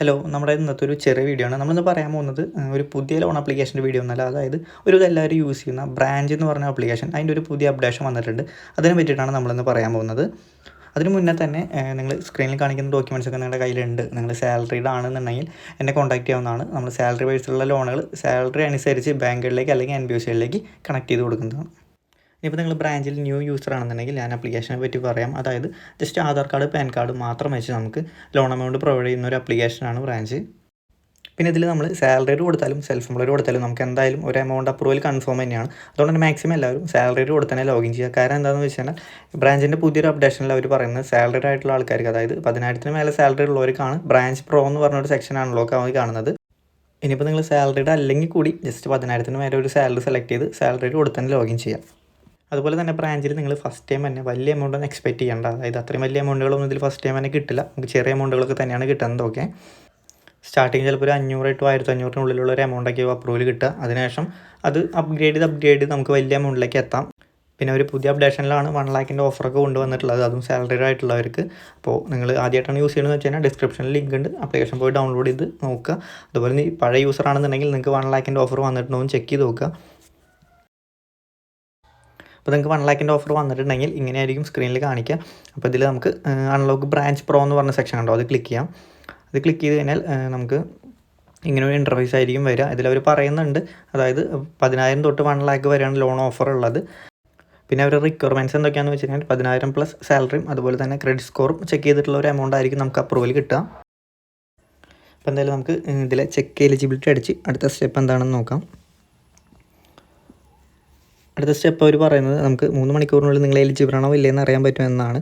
Hello നമ്മുടെ ഇന്നത്തെ ഒരു ചെറിയ വീഡിയോ ആണ്. നമ്മളിന്ന് പറയാൻ പോകുന്നത് ഒരു പുതിയ ലോൺ ആപ്ലിക്കേഷന്റെ വീഡിയോ ഒന്നല്ല അതായത് ഒരു എല്ലാവരും യൂസ് ചെയ്യുന്ന ബ്രാഞ്ച് എന്ന് പറഞ്ഞ ആപ്ലിക്കേഷൻ അതിന്റെ ഒരു പുതിയ അപ്ഡേഷൻ വന്നിട്ടുണ്ട്. അതിനെ പറ്റിയിട്ടാണ് നമ്മളിന്ന് പറയാൻ പോകുന്നത്. അതിന് മുന്നേ തന്നെ നിങ്ങൾ സ്ക്രീനിൽ കാണിക്കുന്ന ഡോക്യുമെന്റ്സ് ഒക്കെ നിങ്ങളുടെ കയ്യിലുണ്ട്. നിങ്ങൾ സാലറീഡ് ആണെന്നുണ്ടെങ്കിൽ എന്നെ കോൺടാക്ട് ചെയ്യാവുന്നതാണ്. നമ്മൾ സാലറി ബേസിലുള്ള ലോണുകൾ സാലറി അനുസരിച്ച് ബാങ്കുകളിലേക്ക് അല്ലെങ്കിൽ എൻ ബി കണക്ട് ചെയ്ത് കൊടുക്കുന്നതാണ്. ഇപ്പോൾ നിങ്ങൾ ബ്രാഞ്ചിൽ ന്യൂ യൂസർ ആണെന്നുണ്ടെങ്കിൽ ഞാൻ ആപ്ലിക്കേഷനെ പറ്റി പറയാം. അതായത് just Aadhaar card PAN card മാത്രം വെച്ച് നമുക്ക് ലോൺ എമൗണ്ട് പ്രൊവൈഡ് ചെയ്യുന്ന ഒരു ആപ്ലിക്കേഷനാണ് ബ്രാഞ്ച് പിന്നെ ഇതിൽ നമ്മൾ സാലറി കൊടുത്താലും സെൽഫ് എംപ്ലോയർ കൊടുത്താലും നമുക്ക് എന്തായാലും ഒരു എമൗണ്ട് അപ്രൂവൽ കൺഫേം തന്നെയാണ്. അതുകൊണ്ട് തന്നെ മാക്സിമം എല്ലാവരും സാലറി കൊടുത്ത് തന്നെ ലോഗിൻ ചെയ്യുക. കാരണം എന്താണെന്ന് വെച്ച് കഴിഞ്ഞാൽ ബ്രാഞ്ചിന്റെ പുതിയൊരു അപ്ഡേഷനിൽ അവർ പറയുന്നത് സാലറി ആയിട്ടുള്ള ആൾക്കാർക്ക് അതായത് പതിനായിരത്തിന് മേലെ സാലറി ഉള്ളവർക്കാണ് ബ്രാഞ്ച് പ്രോ എന്ന് പറഞ്ഞൊരു അവർ കാണുന്നത്. ഇനിയിപ്പോൾ നിങ്ങൾ സാലറിയുടെ അല്ലെങ്കിൽ കൂടി ജസ്റ്റ് പതിനായിരത്തിന് മേലെ ഒരു സാലറി സെലക്ട് ചെയ്ത് സാലറി കൊടുത്ത് തന്നെ ലോഗിൻ ചെയ്യാം. അതുപോലെ തന്നെ ബ്രാഞ്ചിൽ നിങ്ങൾ ഫസ്റ്റ് ടൈം തന്നെ വലിയ എമൗണ്ട് ഒന്നും എക്സ്പെക്ട് ചെയ്യേണ്ട. അതായത് അത്രയും വലിയ എമൗണ്ടുകളൊന്നും ഇതിൽ ഫസ്റ്റ് ടൈം തന്നെ കിട്ടില്ല. നമുക്ക് ചെറിയ എമൗണ്ടുകളൊക്കെ തന്നെയാണ് കിട്ടുന്നത്. ഓക്കെ സ്റ്റാർട്ടിങ് ചിലപ്പോൾ ഒരു അഞ്ഞൂറ് ടു ആയിരത്തി അഞ്ഞൂറിനുള്ളിലുള്ള ഒരു എമൗണ്ടൊക്കെ അപ്രൂവൽ കിട്ടുക. അതിനുശേഷം അത് അപ്ഗ്രേഡ് ചെയ്ത് അപ്ഗ്രേഡ് ചെയ്ത് നമുക്ക് വലിയ എമൗണ്ടിലേക്ക് എത്താം. പിന്നെ ഒരു പുതിയ അപ്ഡേഷനിലാണ് വൺ ലാക്കിന്റെ ഓഫറൊക്കെ കൊണ്ടുവന്നിട്ടുള്ളത്. അതും സാലറി ആയിട്ടുള്ളവർക്ക്. അപ്പോൾ നിങ്ങൾ ആദ്യമായിട്ടാണ് യൂസ് ചെയ്യുന്നത് വെച്ച് കഴിഞ്ഞാൽ ഡിസ്ക്രിപ്ഷനിൽ ലിങ്ക് ഉണ്ട്. ആപ്ലിക്കേഷൻ പോയി ഡൗൺലോഡ് ചെയ്ത് നോക്കുക. അതുപോലെ പഴയ യൂസർ ആണെന്നുണ്ടെങ്കിൽ നിങ്ങൾക്ക് വൺ ലാക്കിന്റെ ഓഫർ വന്നിട്ടുണ്ടോ എന്ന് ചെക്ക് ചെയ്ത് നോക്കുക. അപ്പോൾ നിങ്ങൾക്ക് വൺ ലാക്കിന്റെ ഓഫർ വന്നിട്ടുണ്ടെങ്കിൽ ഇങ്ങനെയായിരിക്കും സ്ക്രീനിൽ കാണിക്കുക. അപ്പോൾ ഇതിൽ നമുക്ക് അൺലോക്ക് ബ്രാഞ്ച് പ്രോ എന്ന് പറഞ്ഞ സെക്ഷൻ ഉണ്ടോ? അത് ക്ലിക്ക് ചെയ്യാം. അത് ക്ലിക്ക് ചെയ്ത് കഴിഞ്ഞാൽ നമുക്ക് ഇങ്ങനെ ഒരു ഇന്റർഫേസ് ആയിരിക്കും വരിക. ഇതിലവർ പറയുന്നുണ്ട് അതായത് പതിനായിരം തൊട്ട് വൺ ലാക്ക് വരെയാണ് ലോൺ ഓഫർ ഉള്ളത്. പിന്നെ അവരുടെ റിക്വയർമെന്റ്സ് എന്തൊക്കെയാണെന്ന് വെച്ച് കഴിഞ്ഞാൽ പതിനായിരം പ്ലസ് സാലറിയും അതുപോലെ തന്നെ ക്രെഡിറ്റ് സ്കോറും ചെക്ക് ചെയ്തിട്ടുള്ള ഒരു എമൗണ്ട് ആയിരിക്കും നമുക്ക് അപ്രൂവൽ കിട്ടുക. അപ്പോൾ എന്തായാലും നമുക്ക് ഇതിലെ ചെക്ക് എലിജിബിലിറ്റി അടിച്ച് അടുത്ത സ്റ്റെപ്പ് എന്താണെന്ന് നോക്കാം. അടുത്ത സ്റ്റെപ്പ് അവർ പറയുന്നത് നമുക്ക് മൂന്ന് മണിക്കൂറിനുള്ളിൽ നിങ്ങൾ എലിജിബിൾ ആണോ ഇല്ലയെന്ന് അറിയാൻ പറ്റുമെന്നാണ്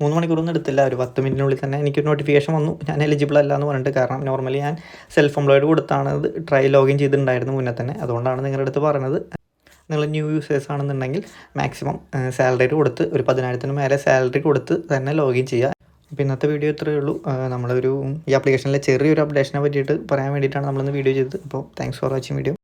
മൂന്ന് മണിക്കൂറൊന്നും എടുത്തില്ല. ഒരു പത്ത് മിനിറ്റിനുള്ളിൽ തന്നെ എനിക്കൊരു നോട്ടിഫിക്കേഷൻ വന്നു. ഞാൻ എലിജിബിൾ അല്ല എന്ന് പറഞ്ഞിട്ട് കാരണം നോർമലി ഞാൻ സെൽഫ് എംപ്ലോയിഡ് കൊടുത്താണ് ഇത് ട്രൈ ലോഗിൻ ചെയ്തിട്ടുണ്ടായിരുന്നു മുന്നേ തന്നെ. അതുകൊണ്ടാണ് നിങ്ങളുടെ അടുത്ത് പറഞ്ഞത് നിങ്ങൾ ന്യൂ യൂസേഴ്സ് ആണെന്നുണ്ടെങ്കിൽ മാക്സിമം സാലറി കൊടുത്ത് ഒരു പതിനായിരത്തിന് മേലെ സാലറി കൊടുത്ത് തന്നെ ലോഗിൻ ചെയ്യുക. അപ്പോൾ ഇന്നത്തെ വീഡിയോ ഇത്രയേ ഉള്ളൂ. നമ്മളൊരു ഈ ആപ്ലിക്കേഷനിലെ ചെറിയൊരു അപ്ഡേഷനെ പറ്റിയിട്ട് പറയാൻ വേണ്ടിയിട്ടാണ് നമ്മളിന്ന് വീഡിയോ ചെയ്തത്. അപ്പോൾ താങ്ക്സ് ഫോർ വാച്ചിങ് വീഡിയോ